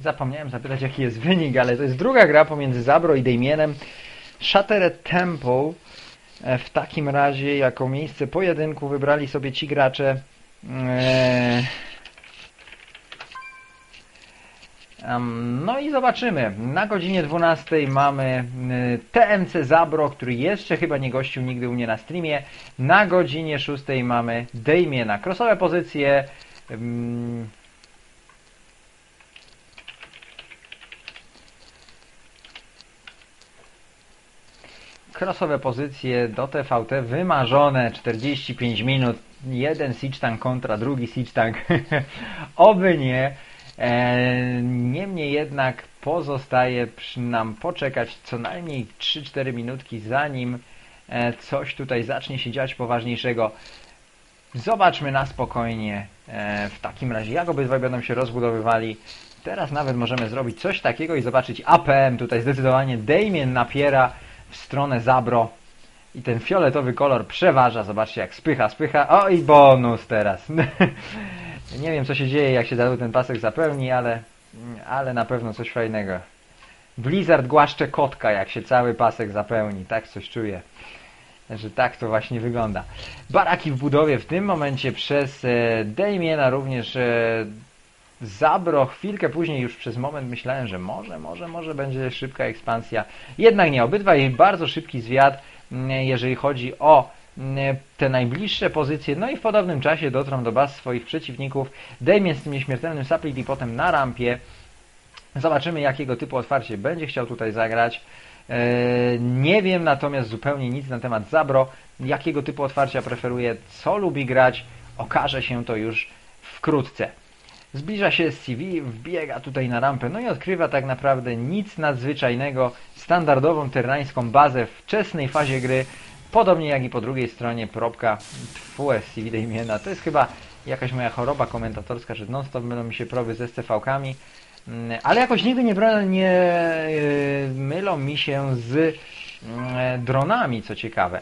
Zapomniałem zapytać jaki jest wynik, ale to jest druga gra pomiędzy Zabro i Damienem. Shattered Temple. E, W takim razie jako miejsce pojedynku wybrali sobie ci gracze e, No i zobaczymy. Na godzinie 12 mamy y, TMC Zabro, który jeszcze chyba nie gościł nigdy u mnie na streamie. Na godzinie 6 mamy Damiena. Krosowe pozycje. Krosowe pozycje do TVT wymarzone 45 minut. Jeden Siege Tank kontra drugi Siege Tank. Oby nie. E, Niemniej jednak pozostaje nam poczekać co najmniej 3-4 minutki zanim e, coś tutaj zacznie się dziać poważniejszego. Zobaczmy na spokojnie e, w takim razie jak obydwaj będą się rozbudowywali. Teraz nawet możemy zrobić coś takiego i zobaczyć APM. Tutaj zdecydowanie Damien napiera w stronę Zabro. I ten fioletowy kolor przeważa. Zobaczcie jak spycha, spycha. O i bonus teraz. Nie wiem co się dzieje jak się cały ten pasek zapełni, ale, ale na pewno coś fajnego. Blizzard głaszcze kotka jak się cały pasek zapełni. Tak coś czuję. Że tak to właśnie wygląda. Baraki w budowie w tym momencie przez e, Damiena również e, Zabro. Chwilkę później już przez moment myślałem, że może, może, może będzie szybka ekspansja. Jednak nie. Obydwaj bardzo szybki zwiat, mm, jeżeli chodzi o mm, te najbliższe pozycje. No i w podobnym czasie dotrą do baz swoich przeciwników. Damien z tym nieśmiertelnym Saplit i potem na rampie. Zobaczymy jakiego typu otwarcie będzie chciał tutaj zagrać. Eee, Nie wiem natomiast zupełnie nic na temat Zabro, jakiego typu otwarcia preferuje, co lubi grać, okaże się to już wkrótce. Zbliża się SCV, wbiega tutaj na rampę, no i odkrywa tak naprawdę nic nadzwyczajnego, standardową terrańską bazę w wczesnej fazie gry, podobnie jak i po drugiej stronie probka tfu SCV Damiena. To jest chyba jakaś moja choroba komentatorska, że non stop będą mi się proby ze SCV-kami, Mm, ale jakoś nigdy nie, nie yy, mylą mi się z mm, dronami, co ciekawe.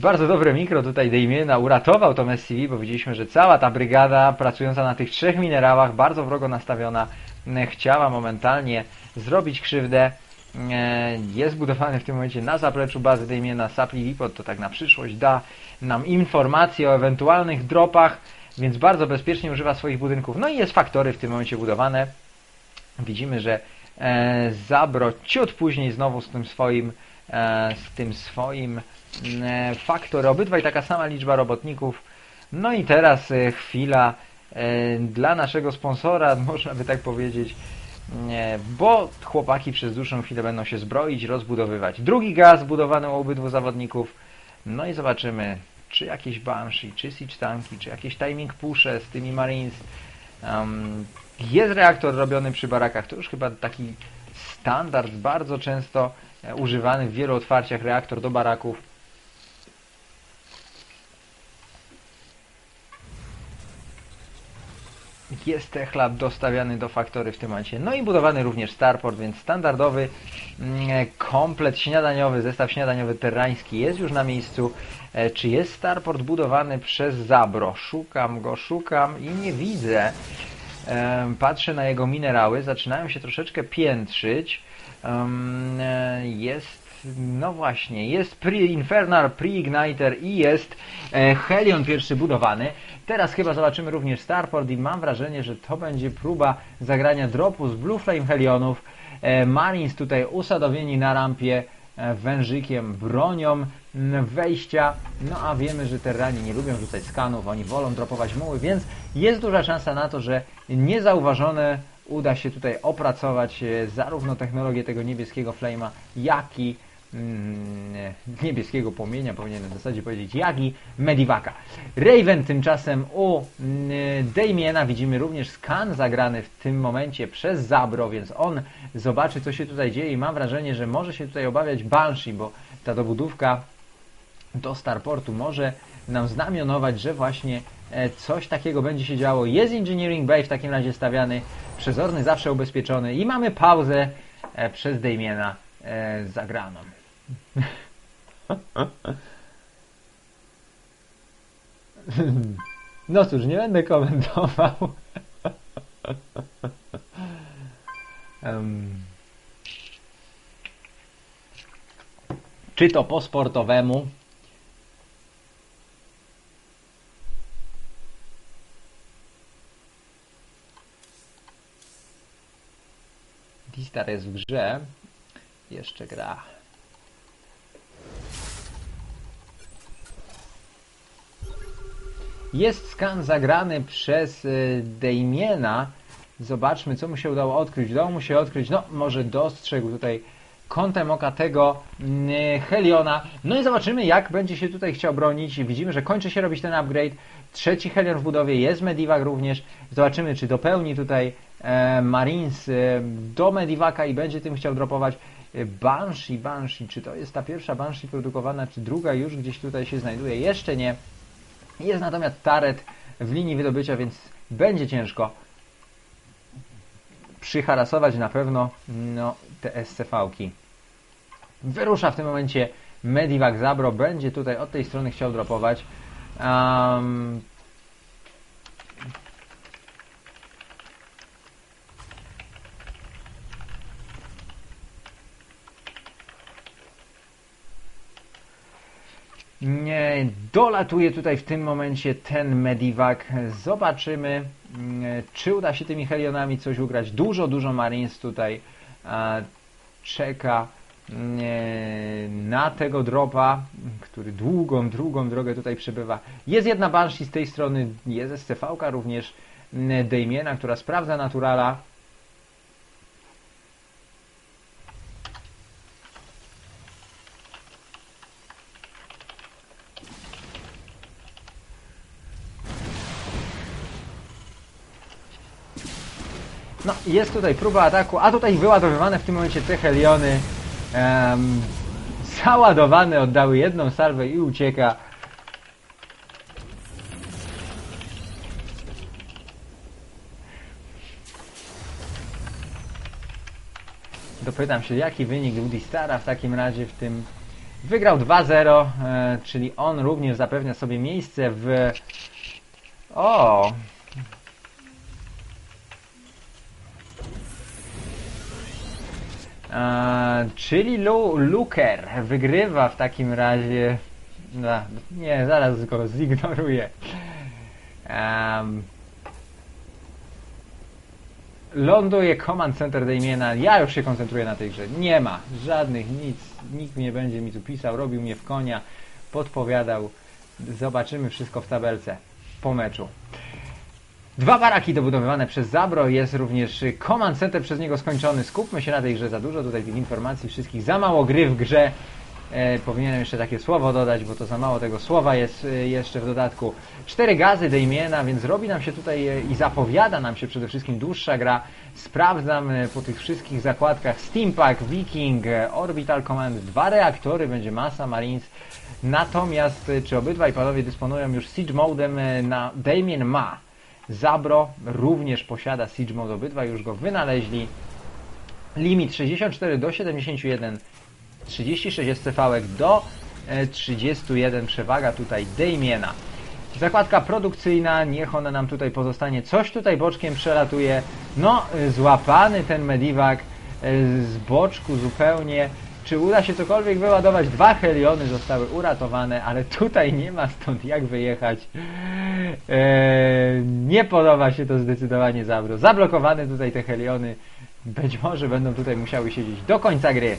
Bardzo dobre mikro tutaj Damiena uratował to SCV, bo widzieliśmy, że cała ta brygada pracująca na tych trzech minerałach, bardzo wrogo nastawiona, mm, chciała momentalnie zrobić krzywdę. E, Jest budowany w tym momencie na zapleczu bazy Damiena Sapli Lipot, to tak na przyszłość da nam informacje o ewentualnych dropach, więc bardzo bezpiecznie używa swoich budynków. No i jest faktory w tym momencie budowane. Widzimy, że e, Zabro ciut później znowu z tym swoim e, z tym swoim e, faktor. Obydwaj taka sama liczba robotników. No i teraz e, chwila e, dla naszego sponsora, można by tak powiedzieć, e, bo chłopaki przez dłuższą chwilę będą się zbroić, rozbudowywać. Drugi gaz zbudowany u obydwu zawodników. No i zobaczymy, czy jakieś Banshee, czy Siege Tanki, czy jakieś Timing Pusze z tymi Marines. Um, jest reaktor robiony przy barakach, to już chyba taki standard, bardzo często e, używany w wielu otwarciach reaktor do baraków. Jest Techlab dostawiany do faktory w tym momencie. No i budowany również Starport, więc standardowy mm, komplet śniadaniowy, zestaw śniadaniowy terrański jest już na miejscu. E, Czy jest Starport budowany przez Zabro? Szukam go, szukam i nie widzę. Patrzę na jego minerały, zaczynają się troszeczkę piętrzyć. E, Jest, no właśnie, jest pre Infernal Pre-Igniter i jest e, Helion pierwszy budowany. Teraz chyba zobaczymy również Starport i mam wrażenie, że to będzie próba zagrania dropu z Blue Flame Helionów. E, Marines tutaj usadowieni na rampie wężykiem, bronią wejścia. No a wiemy, że terrani nie lubią rzucać skanów, oni wolą dropować muły, więc jest duża szansa na to, że niezauważone uda się tutaj opracować e, zarówno technologię tego niebieskiego flame'a, jak i niebieskiego płomienia, powinienem w zasadzie powiedzieć, jak i Medivaka. Raven tymczasem u mm, Damiena widzimy również skan zagrany w tym momencie przez Zabro, więc on zobaczy co się tutaj dzieje i mam wrażenie, że może się tutaj obawiać Banshee, bo ta dobudówka do Starportu może nam znamionować, że właśnie e, coś takiego będzie się działo. Jest Engineering Bay w takim razie stawiany, przezorny zawsze ubezpieczony i mamy pauzę e, przez Damiena e, zagraną. No cóż, nie będę komentował. em, czy to po sportowemu, Distar jest w grze. Jeszcze gra. Jest skan zagrany przez y, Damiena. Zobaczmy, co mu się udało odkryć. Udało mu się odkryć, no może dostrzegł tutaj kątem oka tego y, Heliona. No i zobaczymy, jak będzie się tutaj chciał bronić. Widzimy, że kończy się robić ten upgrade. Trzeci Helion w budowie, jest Medivac również. Zobaczymy, czy dopełni tutaj e, Marines e, do Medivaka i będzie tym chciał dropować. E, Banshee, Banshee, czy to jest ta pierwsza Banshee produkowana, czy druga już gdzieś tutaj się znajduje? Jeszcze nie. Jest natomiast taret w linii wydobycia, więc będzie ciężko przyharasować na pewno no, te SCV-ki. Wyrusza w tym momencie Medivac Zabro, będzie tutaj od tej strony chciał dropować. Um, Nie, dolatuje tutaj w tym momencie ten Medivac. Zobaczymy, mm, czy uda się tymi Helionami coś ugrać. Dużo, dużo Marines tutaj e, czeka mm, na tego dropa, który długą, długą drogę tutaj przebywa. Jest jedna Banshee z tej strony, jest SCV-ka również mm, Damiena, która sprawdza Naturala. No, jest tutaj próba ataku, a tutaj wyładowywane w tym momencie te Heliony. Um, załadowane oddały jedną salwę i ucieka. Dopytam się, jaki wynik Woody Stara w takim razie w tym. Wygrał 2-0, e, czyli on również zapewnia sobie miejsce w. O! Czyli Lu Luker wygrywa w takim razie. No, nie, zaraz go zignoruję. Um, ląduje Command Center Damiena. Ja już się koncentruję na tej grze. Nie ma żadnych nic. Nikt nie będzie mi tu pisał, robił mnie w konia, podpowiadał. Zobaczymy wszystko w tabelce po meczu. Dwa baraki dobudowywane przez Zabro, jest również Command Center przez niego skończony. Skupmy się na tej grze za dużo tutaj tych informacji wszystkich. Za mało gry w grze. E, powinienem jeszcze takie słowo dodać, bo to za mało tego słowa jest e, jeszcze w dodatku. Cztery gazy Damiena, więc robi nam się tutaj e, i zapowiada nam się przede wszystkim dłuższa gra. Sprawdzam e, po tych wszystkich zakładkach Steampack, Viking, e, Orbital Command, dwa reaktory, będzie masa Marines. Natomiast e, czy obydwaj panowie dysponują już Siege Modem na Damien ma. Zabro również posiada Siege Mode, obydwa już go wynaleźli. Limit 64 do 71, 36 SCV do e, 31, przewaga tutaj Damiena. Zakładka produkcyjna, niech ona nam tutaj pozostanie. Coś tutaj boczkiem przelatuje. No, e, złapany ten Medivac e, z boczku zupełnie. Czy uda się cokolwiek wyładować? Dwa heliony zostały uratowane, ale tutaj nie ma stąd jak wyjechać. Eee, nie podoba się to zdecydowanie Zabro. Zablokowane tutaj te heliony. Być może będą tutaj musiały siedzieć do końca gry.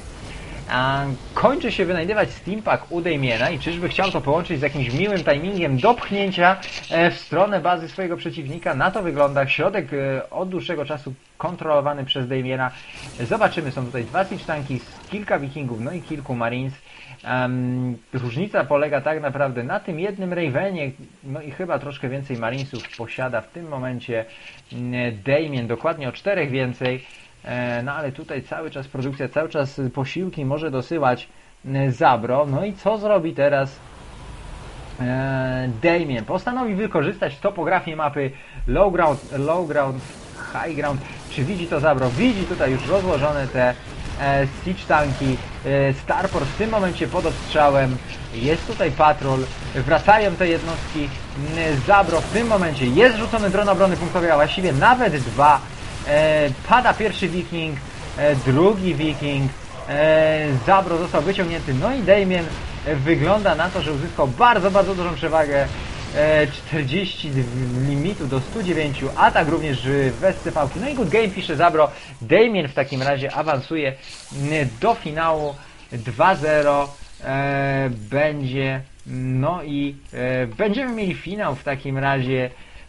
A kończy się wynajdywać Steampack u Damiena i czyżby chciał to połączyć z jakimś miłym timingiem dopchnięcia e, w stronę bazy swojego przeciwnika. Na to wygląda środek e, od dłuższego czasu kontrolowany przez Damiena. Zobaczymy, są tutaj dwa tanki, kilka wikingów, no i kilku marines. Um, różnica polega tak naprawdę na tym jednym Ravenie, no i chyba troszkę więcej Marinesów posiada w tym momencie mm, Damien, dokładnie o czterech więcej. E, no ale tutaj cały czas produkcja, cały czas posiłki może dosyłać e, Zabro. No i co zrobi teraz e, Damien? Postanowi wykorzystać topografię mapy low ground, low ground, high ground. Czy widzi to Zabro? Widzi tutaj już rozłożone te siege tanki. Starport w tym momencie pod ostrzałem. Jest tutaj patrol. Wracają te jednostki. Zabro w tym momencie jest rzucony dron obrony punktowej, a właściwie nawet dwa. E, pada pierwszy wiking. e, drugi Viking, e, Zabro został wyciągnięty, no i Damien e, wygląda na to, że uzyskał bardzo, bardzo dużą przewagę. E, 40 limitu do 109, atak również w SCV. No i good game pisze Zabro. Damien w takim razie awansuje do finału 2-0 e, będzie no i e, będziemy mieli finał w takim razie